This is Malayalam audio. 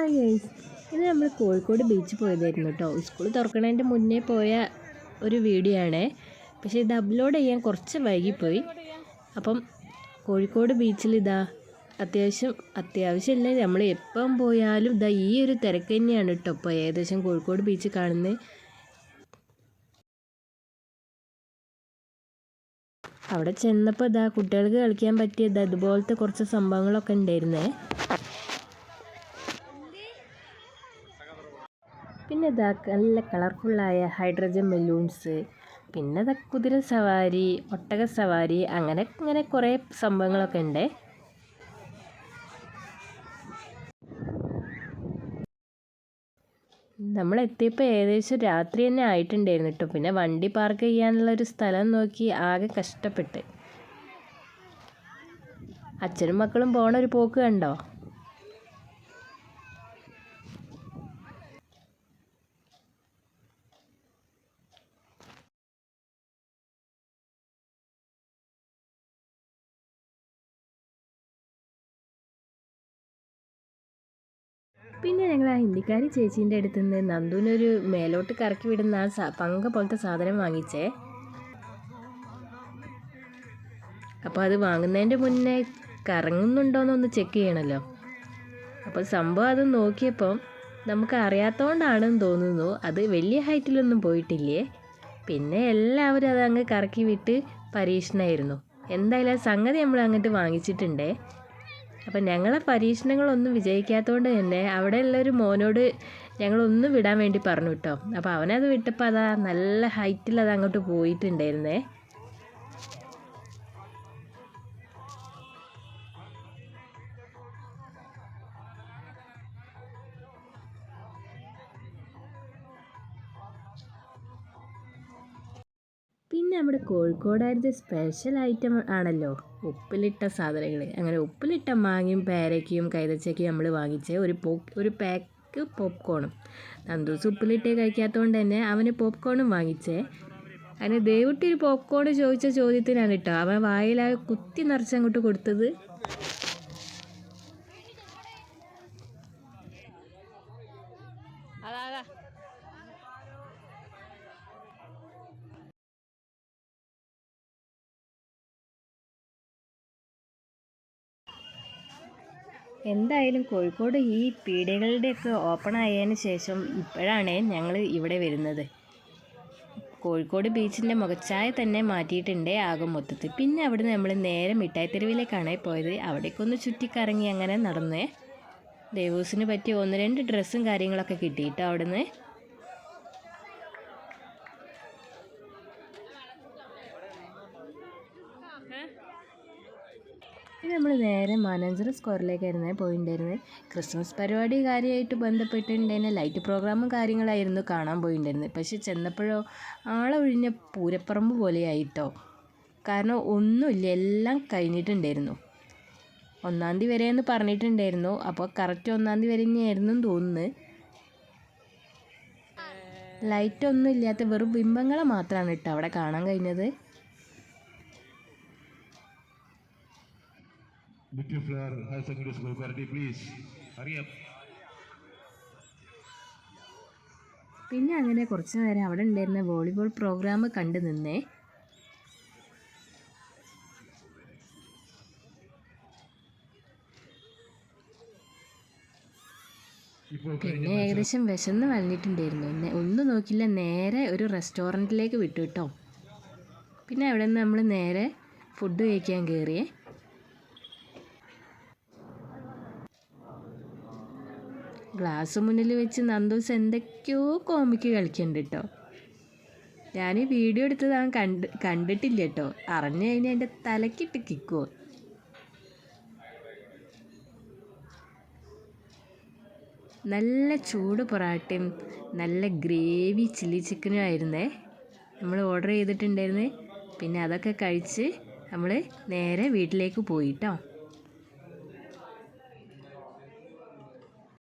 ഹായ് ഗൈസ് ഇത് നമ്മൾ കോഴിക്കോട് ബീച്ചിൽ പോയതായിരുന്നു കേട്ടോ. സ്കൂൾ തുറക്കണതിന്റെ മുന്നേ പോയ ഒരു വീഡിയോ ആണേ. പക്ഷേ ഇത് അപ്ലോഡ് ചെയ്യാൻ കുറച്ച് വൈകിപ്പോയി. അപ്പം കോഴിക്കോട് ബീച്ചിൽ ഇതാ അത്യാവശ്യം അത്യാവശ്യമില്ല നമ്മൾ എപ്പം പോയാലും ഇതാ ഈ ഒരു തിരക്ക് തന്നെയാണ് കേട്ടോ ഇപ്പോൾ ഏകദേശം കോഴിക്കോട് ബീച്ച് കാണുന്നത് അവിടെ ചെന്നപ്പോൾ ഇതാ കുട്ടികൾക്ക് കളിക്കാൻ പറ്റിയത് അതുപോലത്തെ കുറച്ച് സംഭവങ്ങളൊക്കെ ഉണ്ടായിരുന്നേ. പിന്നെ ഇതാ നല്ല കളർഫുള്ളായ ഹൈഡ്രജൻ ബലൂൺസ് പിന്നെ ഇതാ കുതിര സവാരി ഒട്ടക സവാരി അങ്ങനെ ഇങ്ങനെ കുറേ സംഭവങ്ങളൊക്കെ ഉണ്ട് നമ്മൾ എത്തിയപ്പോൾ ഏകദേശം രാത്രി തന്നെ ആയിട്ടുണ്ടായിരുന്നു കേട്ടോ പിന്നെ വണ്ടി പാർക്ക് ചെയ്യാനുള്ള ഒരു സ്ഥലം നോക്കി ആകെ കഷ്ടപ്പെട്ട്. അച്ഛനും മക്കളും പോണ ഒരു പോക്ക് കണ്ടോ? പിന്നെ ഞങ്ങൾ ആ ഹിന്ദിക്കാരി ചേച്ചീന്റെ അടുത്ത് നിന്ന് നന്ദുവിനൊരു മേലോട്ട് കറക്കി വിടുന്ന ആ പങ്ക പോലത്തെ സാധനം വാങ്ങിച്ചേ. അപ്പോൾ അത് വാങ്ങുന്നതിന്റെ മുന്നേ കറങ്ങുന്നുണ്ടോയെന്നൊന്ന് ചെക്ക് ചെയ്യണമല്ലോ അപ്പോൾ സംഭവം അത് നോക്കിയപ്പം നമുക്ക് അറിയാത്തതുകൊണ്ടാണെന്ന് തോന്നുന്നു. അത് വലിയ ഹൈറ്റിലൊന്നും പോയിട്ടില്ലേ? പിന്നെ എല്ലാവരും അത് അങ്ങ് കറക്കി വിട്ട് പരീക്ഷണമായിരുന്നു എന്തായാലും ആ സംഗതി നമ്മൾ അങ്ങോട്ട് വാങ്ങിച്ചിട്ടുണ്ടേ. അപ്പം ഞങ്ങളെ പരീക്ഷണങ്ങളൊന്നും വിജയിക്കാത്തതുകൊണ്ട് തന്നെ അവിടെയുള്ളൊരു മോനോട് ഞങ്ങളൊന്ന് വിടാൻ വേണ്ടി പറഞ്ഞു കേട്ടോ അപ്പോൾ അവനത് വിട്ടപ്പോൾ അതാ നല്ല ഹൈറ്റിൽ അത് അങ്ങോട്ട് പോയിട്ടുണ്ടായിരുന്നേ. പിന്നെ നമ്മുടെ കോഴിക്കോടായിരുന്ന സ്പെഷ്യൽ ഐറ്റം ആണല്ലോ. ഉപ്പിലിട്ട സാധനങ്ങൾ അങ്ങനെ ഉപ്പിലിട്ട മാങ്ങയും പേരയ്ക്കയും കൈതച്ചയ്ക്കും നമ്മൾ വാങ്ങിച്ച ഒരു പോ ഒരു പാക്ക് പോപ്കോണും നന്ദൂസ് ഉപ്പിലിട്ടേ കഴിക്കാത്തതുകൊണ്ട് തന്നെ അവന് പോപ്കോണും വാങ്ങിച്ചേ. അതിന് ദയവിട്ട് ഒരു പോപ്കോൺ ചോദിച്ച ചോദ്യത്തിനാണ് കേട്ടോ. അവൻ വായിലാകെ കുത്തി നിറച്ചങ്ങോട്ട് കൊടുത്തത്. എന്തായാലും കോഴിക്കോട് ഈ പീടികകളുടെയൊക്കെ ഓപ്പൺ ആയതിന് ശേഷം ഇപ്പോഴാണ് ഞങ്ങൾ ഇവിടെ വരുന്നത്. കോഴിക്കോട് ബീച്ചിന്റെ മുഖച്ചായ തന്നെ മാറ്റിയിട്ടുണ്ട് ആകും മൊത്തത്തിൽ. പിന്നെ അവിടെ നമ്മൾ നേരെ മിഠായിത്തെരുവിലേക്കാണ് പോയത്. അവിടേക്കൊന്ന് ചുറ്റിക്കറങ്ങി അങ്ങനെ നടന്നേ ദേവൂസിന് പറ്റിയ ഒന്ന് രണ്ട് ഡ്രസ്സും കാര്യങ്ങളൊക്കെ കിട്ടിയിട്ടോ അവിടുന്ന്. ഇത് നമ്മൾ നേരെ മാനാഞ്ചിറ സ്ക്വയറിലേക്കായിരുന്നു പോയിട്ടുണ്ടായിരുന്നത് ക്രിസ്മസ് പരിപാടി കാര്യമായിട്ട് ബന്ധപ്പെട്ടിട്ടുണ്ടായിരുന്ന ലൈറ്റ് പ്രോഗ്രാമും കാര്യങ്ങളായിരുന്നു കാണാൻ പോയിട്ടുണ്ടായിരുന്നത്. പക്ഷെ ചെന്നപ്പോഴോ ആളൊഴിഞ്ഞ പൂരപ്പറമ്പ് പോലെയായിട്ടോ. കാരണം ഒന്നുമില്ല എല്ലാം കഴിഞ്ഞിട്ടുണ്ടായിരുന്നു. ഒന്നാം തീയതി വരെ എന്ന് പറഞ്ഞിട്ടുണ്ടായിരുന്നു. അപ്പോൾ കറക്റ്റ് ഒന്നാം തീയതി വരെ തന്നെയായിരുന്നു തോന്നുന്നു. ലൈറ്റ് ഒന്നും ഇല്ലാത്ത വെറും ബിംബങ്ങളെ മാത്രമാണ് കേട്ടോ അവിടെ കാണാൻ കഴിഞ്ഞത്. Victory flyer School Quality, please. Hurry up. പിന്നെ അങ്ങനെ കുറച്ച് നേരം അവിടെ ഉണ്ടായിരുന്ന വോളിബോൾ പ്രോഗ്രാം കണ്ടു നിന്നേ. പിന്നെ ഏകദേശം വിശന്ന് വന്നിട്ടുണ്ടായിരുന്നു. ഒന്നും നോക്കില്ല നേരെ ഒരു റെസ്റ്റോറന്റിലേക്ക് വിട്ടു കേട്ടോ. പിന്നെ അവിടെ നിന്ന് നമ്മൾ നേരെ ഫുഡ് കഴിക്കാൻ കയറിയേ ഗ്ലാസ് മുന്നിൽ വെച്ച് നന്ദൂസ് എന്തൊക്കെയോ കോമിക്ക് കളിക്കുന്നുണ്ട് കേട്ടോ ഞാൻ ഈ വീഡിയോ എടുത്തത് അവൻ കണ്ട് കണ്ടിട്ടില്ല കേട്ടോ അറിഞ്ഞു കഴിഞ്ഞാൽ എന്റെ തലക്കിട്ട് കിക്കുമോ നല്ല ചൂട് പൊറാട്ടയും നല്ല ഗ്രേവി ചില്ലി ചിക്കനും ആയിരുന്നേ. നമ്മൾ ഓർഡർ ചെയ്തിട്ടുണ്ടായിരുന്നേ. പിന്നെ അതൊക്കെ കഴിച്ച് നമ്മൾ നേരെ വീട്ടിലേക്ക് പോയിട്ടോ